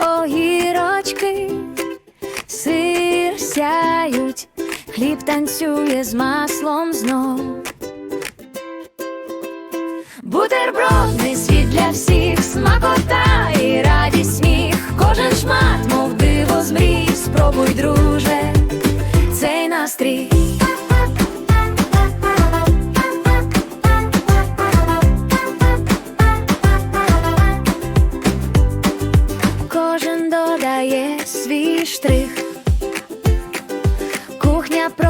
огірочки, сир сяють, хліб танцює з маслом знов. Бутербродний світ для всіх,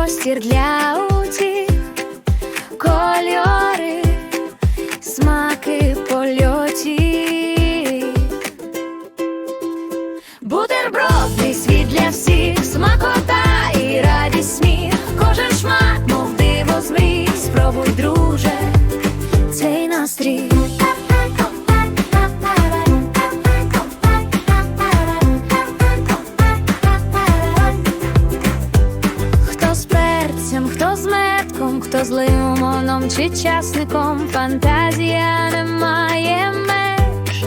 простір для утіх, кольори, хто злим умоном, чи часником, фантазія не має меж,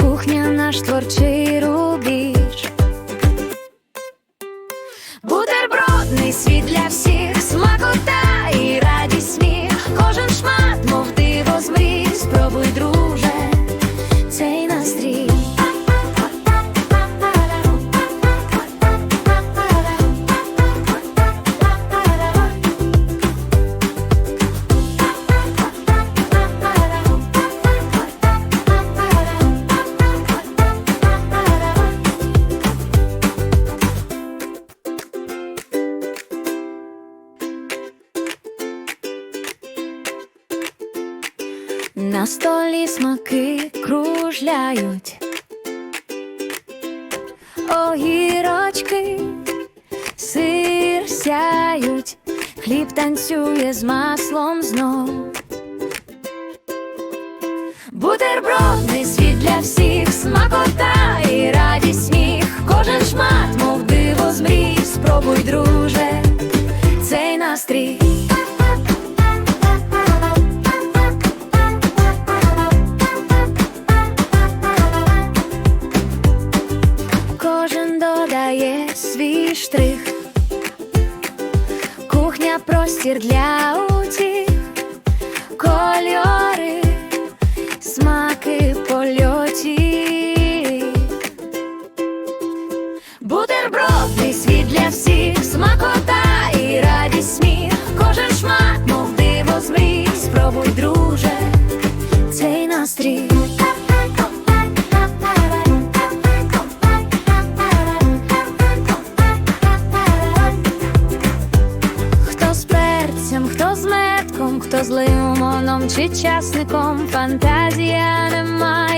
кухня наш творчий рубіж. Бутербродний світ для всіх, смакота і радість сміх, кожен шмат, мов диво з мрій, спробуй, друже, На столі смаки кружляють, огірочки, сир сяють, хліб танцює з маслом знов. Бутербродний світ для всіх, смакота і радість штрих, кухня простір для утіх, кольори, смаки польотів. Бутербродний світ для всіх, смакота і радість сміх, кожен шмат, мов диво з мрій, спробуй, друже, цей настрій. Хто злим моном чи часником, фантазія не має